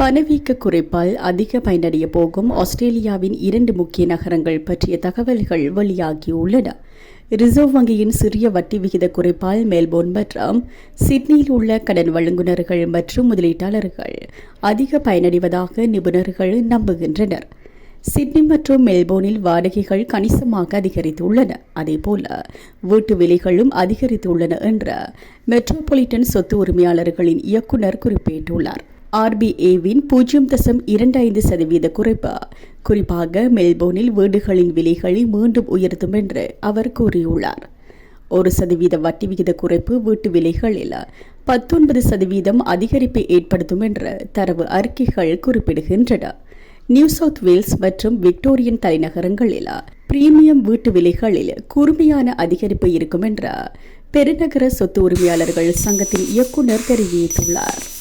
பணவீக்க குறைப்பால் அதிக பயனடைய போகும் ஆஸ்திரேலியாவின் இரண்டு முக்கிய நகரங்கள் பற்றிய தகவல்கள் வெளியாகியுள்ளன ரிசர்வ் வங்கியின் சிறிய வட்டி விகித குறைப்பால் மெல்போர்ன் மற்றும் சிட்னியில் உள்ள கடன் வழங்குநர்கள் மற்றும் முதலீட்டாளர்கள் அதிக பயனடைவதாக நிபுணர்கள் நம்புகின்றனர். சிட்னி மற்றும் மெல்போர்னில் வாடகைகள் கணிசமாக அதிகரித்துள்ளன. அதேபோல வீட்டு விலைகளும் அதிகரித்துள்ளன என்ற மெட்ரோபாலிட்டன் சொத்து உரிமையாளர்களின் இயக்குனர் குறிப்பிட்டுள்ளார். ஆர்பிஏவின் பூஜ்ஜியம் தசம் இரண்டு ஐந்து சதவீத குறைப்பு. குறிப்பாக மெல்போர்னில் வீடுகளின் விலைகளை மீண்டும் உயர்த்தும் என்று அவர் கூறியுள்ளார். ஒரு சதவீத வட்டி விகித குறைப்பு வீட்டு விலைகளில் பத்தொன்பது சதவீதம் அதிகரிப்பை ஏற்படுத்தும் என்று தரவு அறிக்கைகள் குறிப்பிடுகின்றன. நியூ சவுத் வேல்ஸ் மற்றும் விக்டோரியன் தலைநகரங்களில் பிரீமியம் வீட்டு விலைகளில் கூர்மையான அதிகரிப்பு இருக்கும் என்று பெருநகர சொத்து உரிமையாளர்கள் சங்கத்தின் இயக்குனர் தெரிவித்துள்ளார்.